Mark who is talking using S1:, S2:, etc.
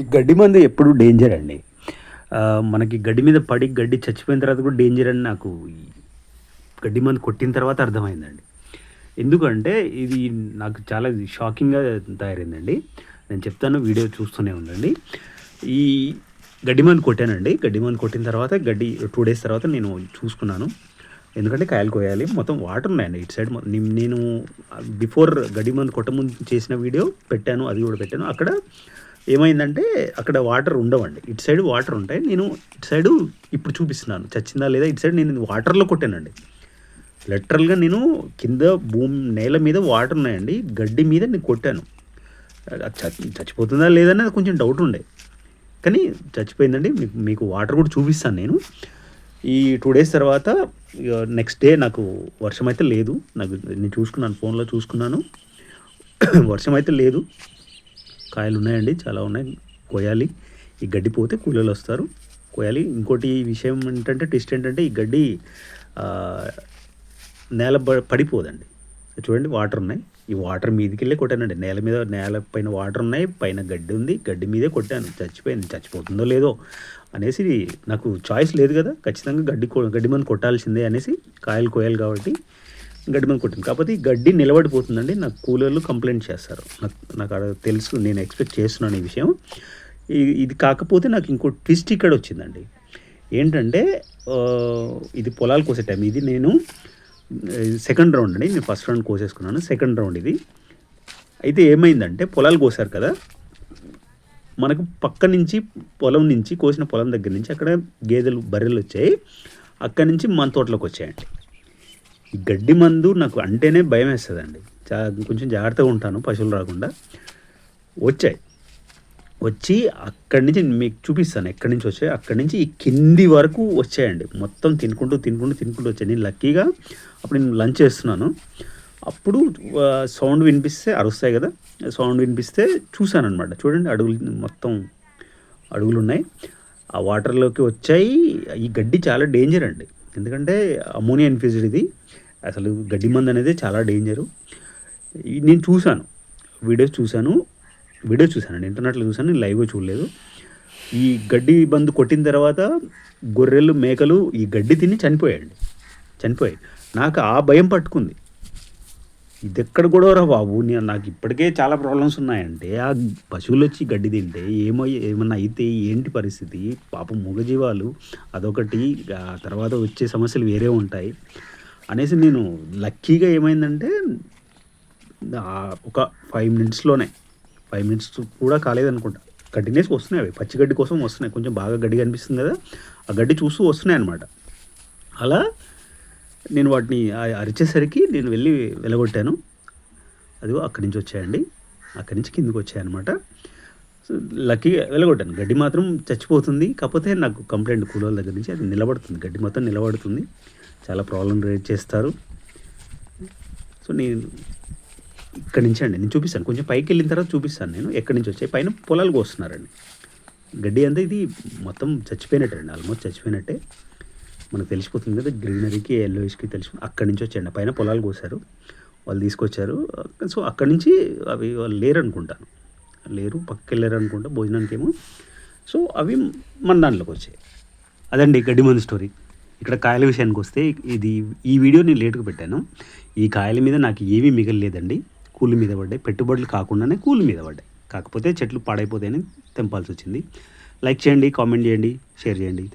S1: ఈ గడ్డి మందు ఎప్పుడు డేంజర్ అండి. మనకి గడ్డి మీద పడి గడ్డి చచ్చిపోయిన తర్వాత కూడా డేంజర్ అని నాకు ఈ గడ్డి మందు కొట్టిన తర్వాత అర్థమైందండి. ఎందుకంటే ఇది నాకు చాలా షాకింగ్గా తయారైందండి. నేను చెప్తాను వీడియో చూస్తూనే ఉండండి. ఈ గడ్డి మందు కొట్టానండి. గడ్డి మందు కొట్టిన తర్వాత గడ్డి టూ డేస్ తర్వాత నేను చూసుకున్నాను. ఎందుకంటే కాయలు కోయాలి. మొత్తం వాటర్ ఉన్నాయండి. ఇటు సైడ్ నేను బిఫోర్ గడ్డి మందు కొట్టముందు చేసిన వీడియో పెట్టాను అది కూడా పెట్టాను. అక్కడ ఏమైందంటే అక్కడ వాటర్ ఉండవండి. ఇటు సైడ్ వాటర్ ఉంటాయి. నేను ఇటు సైడు ఇప్పుడు చూపిస్తున్నాను. చచ్చిందా లేదా ఇటు సైడ్ నేను వాటర్లో కొట్టానండి. లిటరల్గా నేను కింద భూమి నేల మీద వాటర్ ఉన్నాయండి. గడ్డి మీద నేను కొట్టాను. అది చ- చచ్చిపోతుందా లేదనేది కొంచెం డౌట్ ఉండే. కానీ చచ్చిపోయిందండి. మీకు మీకు వాటర్ కూడా చూపిస్తాను నేను. ఈ టూ డేస్ తర్వాత నెక్స్ట్ డే నాకు వర్షం అయితే లేదు. నాకు నేను చూసుకున్నాను ఫోన్లో చూసుకున్నాను. వర్షం అయితే లేదు. కాయలు ఉన్నాయండి చాలా ఉన్నాయి. కొయ్యాలి. ఈ గడ్డి పోతే కూలీలు వస్తారు. కోయాలి ఇంకోటి విషయం ఏంటంటే ట్విస్ట్ ఏంటంటే ఈ గడ్డి నేల ప- పడిపోదండి. చూడండి వాటర్ ఉన్నాయి. ఈ వాటర్ మీదకి వెళ్ళి కొట్టానండి. నేల మీద నేల పైన వాటర్ ఉన్నాయి. పైన గడ్డి ఉంది. గడ్డి మీదే కొట్టాను. చచ్చిపోయింది. చచ్చిపోతుందో లేదో అనేసి నాకు చాయిస్ లేదు కదా. ఖచ్చితంగా గడ్డి గడ్డి మంది కొట్టాల్సిందే అనేసి కాయలు కోయాలి కాబట్టి గడ్డి మీద కొట్టింది. కాకపోతే ఈ గడ్డి నిలబడిపోతుందండి. నాకు కూలర్లు కంప్లైంట్ చేస్తారు. నాకు నాకు అక్కడ తెలుసు. నేను ఎక్స్పెక్ట్ చేస్తున్నాను ఈ విషయం. ఇది కాకపోతే నాకు ఇంకో ట్విస్ట్ ఇక్కడ వచ్చిందండి. ఏంటంటే ఇది పొలాలు కోసే టైం. ఇది నేను సెకండ్ రౌండ్ అండి. నేను ఫస్ట్ రౌండ్ కోసేసుకున్నాను. సెకండ్ రౌండ్ ఇది. అయితే ఏమైందంటే పొలాలు కోసారు కదా. మనకు పక్క నుంచి పొలం నుంచి కోసిన పొలం దగ్గర నుంచి అక్కడ గేదెలు బర్రెలు వచ్చాయి. అక్కడి నుంచి మన తోటలోకి వచ్చాయండి. ఈ గడ్డి మందు నాకు అంటేనే భయం వేస్తుందండి. చా కొంచెం జాగ్రత్తగా ఉంటాను పశువులు రాకుండా. వచ్చాయి. వచ్చి అక్కడి నుంచి మీకు చూపిస్తాను ఎక్కడి నుంచి వచ్చాయి. అక్కడి నుంచి ఈ కింది వరకు వచ్చాయండి. మొత్తం తినుకుంటూ తినుకుంటూ తినుకుంటూ వచ్చాయి. నేను లక్కీగా అప్పుడు నేను లంచ్ చేస్తున్నాను. అప్పుడు సౌండ్ వినిపిస్తే అరుస్తాయి కదా సౌండ్ వినిపిస్తే చూశాను అనమాట చూడండి అడుగులు మొత్తం అడుగులు ఉన్నాయి ఆ వాటర్లోకి వచ్చాయి. ఈ గడ్డి చాలా డేంజర్ అండి. ఎందుకంటే అమోనియా ఇన్ఫ్యూజ్డ్ ఇది. అసలు గడ్డి మందు అనేది చాలా డేంజరు. నేను చూశాను. వీడియోస్ చూశాను. వీడియోస్ చూశాను. ఇంటర్నెట్లో చూశాను. నేను లైవ్గా చూడలేదు. ఈ గడ్డి బందు కొట్టిన తర్వాత గొర్రెలు మేకలు ఈ గడ్డి తిని చనిపోయాయండి. చనిపోయాయి. నాకు ఆ భయం పట్టుకుంది. ఇది ఎక్కడ కూడా రా బాబు? నేను నాకు ఇప్పటికే చాలా ప్రాబ్లమ్స్ ఉన్నాయంటే ఆ పశువులు వచ్చి గడ్డి తింటే ఏమో ఏమన్నా అయితే ఏంటి పరిస్థితి? పాపం మూగజీవాలు అదొకటి ఆ తర్వాత వచ్చే సమస్యలు వేరే ఉంటాయి. అనేసి నేను లక్కీగా ఏమైందంటే ఒక ఫైవ్ మినిట్స్లోనే ఫైవ్ మినిట్స్ కూడా కాలేదనుకుంటా. కంటిన్యూస్ వస్తున్నాయి అవి పచ్చి గడ్డి కోసం వస్తున్నాయి. కొంచెం బాగా గడ్డి కనిపిస్తుంది కదా ఆ గడ్డి చూస్తూ వస్తున్నాయి అనమాట అలా నేను వాటిని అరిచేసరికి నేను వెళ్ళి వెలగొట్టాను. అదిగో అక్కడి నుంచి వచ్చాయండి. అక్కడి నుంచి కిందకి వచ్చాయన్నమాట. సో లక్కీగా వెళ్ళగొట్టాను గడ్డి మాత్రం చచ్చిపోతుంది. కాకపోతే నాకు కంప్లైంట్ కూలోళ్ళ దగ్గర నుంచి అది నిలబడుతుంది. గడ్డి మొత్తం నిలబడుతుంది. చాలా ప్రాబ్లం రేట్ చేస్తారు. సో నేను ఇక్కడి నుంచి అండి నేను చూపిస్తాను. కొంచెం పైకి వెళ్ళిన తర్వాత చూపిస్తాను నేను. ఎక్కడి నుంచి వచ్చాయి? పైన పొలాలు కోస్తున్నారండి. గడ్డి అంతా ఇది మొత్తం చచ్చిపోయినట్టే అండి ఆల్మోస్ట్ చచ్చిపోయినట్టే. మనకు తెలిసిపోతుంది కదా గ్రీనరీకి ఎల్లోయిష్కి తెలిసి అక్కడి నుంచి వచ్చాయండి పైన పొలాలు కోసారు. వాళ్ళు తీసుకొచ్చారు. సో అక్కడి నుంచి అవి వాళ్ళు లేరు అనుకుంటాను లేరు పక్క అనుకుంటా భోజనానికి ఏమో సో అవి మన దాంట్లోకి వచ్చాయి. అదండి గడ్డి మంది స్టోరీ. ఇక్కడ కాయల విషయానికి వస్తే ఇది ఈ వీడియో నేను లేటుగా పెట్టాను. ఈ కాయల మీద నాకు ఏమీ మిగలలేదండి. కూలి మీద పడ్డాయి. పెట్టుబడులు కాకుండానే కూలి మీద పడ్డాయి. కాకపోతే చెట్లు పాడైపోతాయని తెంపాల్సి వచ్చింది. లైక్ చేయండి కామెంట్ చేయండి షేర్ చేయండి.